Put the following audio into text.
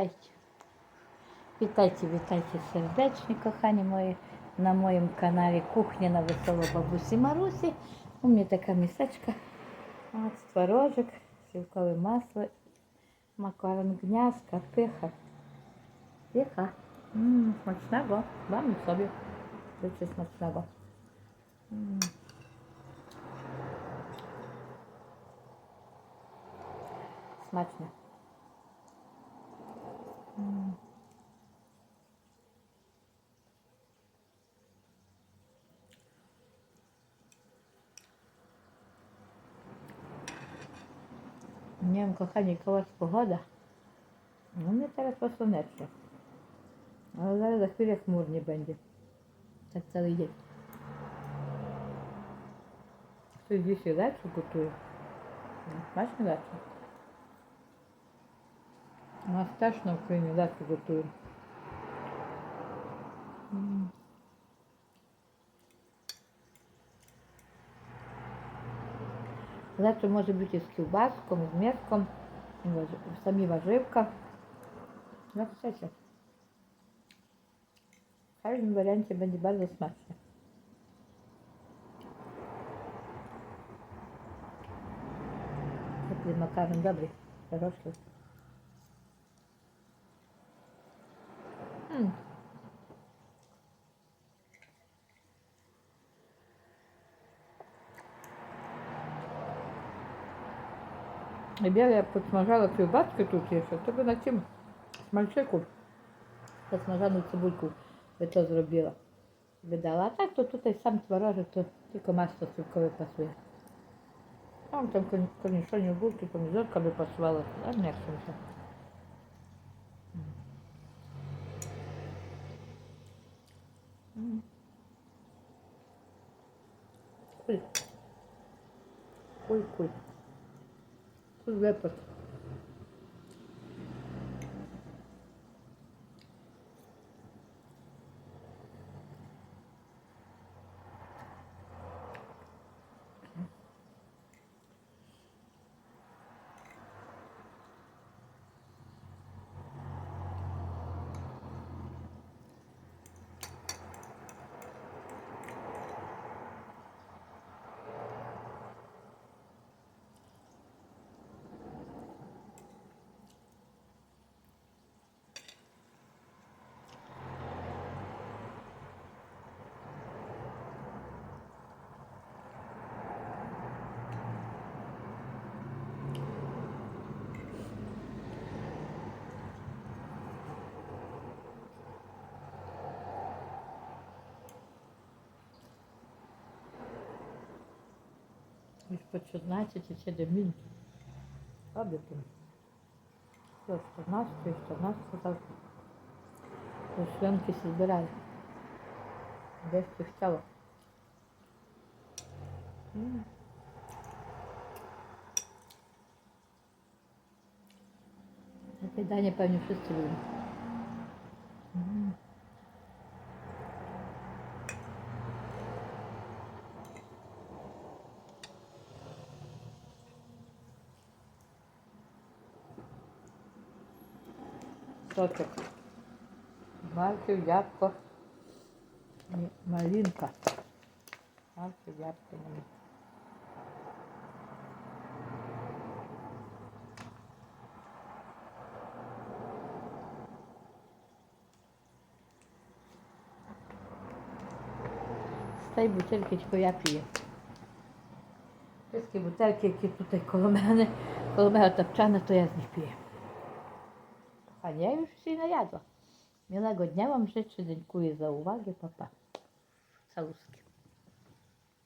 Witajcie. Witajcie, witajcie serdecznie, kochani moi, na moim kanale Kuchnia na Wesoło Babusі Марусі. У мене така місечка. От, творожок, сливкове масло, макарон гнязка, пиха. Пиха. Ммм, смачного. Вам і собі. Дуже смачного. Смачно. U was pogoda. No mnie teraz posłoneczne. Ale zaraz za chwilę chmurnie będzie. Tak cały dzień. Ktoś dzisiaj leczu gotuje. No, Smacznie leczu. У нас теж на Україні легко готуємо. Легко може бути з кілбаском, з м'яском, самі важивка. Ну, все. В кожному варіанті буде дуже смачно. Теплий макарон добрий, хороший. М. Якби я посмажала ківбаски тут є, ще, то би на цим смальчику посмажану цибульку би зробила. Би дала. А так то тут і сам творожок, то тільки масло цибкове пасує. Там там корнішоні булки, помідорка би пасувала, а не все. Куль. Куль, куль. Куль випад. Ось по 14 це до мінки. Пам'ятаю. Все, 14, 14 завтра. То членки всі збирали. Десь пихтало. М. На кидання, певні, wszyscy lubią. М. Сочок. Мальчик, ябко. Малинка. Мальчик, ябко, малинка. З тільки я п'ю. Всі бутельки, які тут коло мене, коло мене топчани, то я з них п'ю. A ja już się najadła. Miłego dnia Wam życzę, dziękuję za uwagę, papa. Całuski.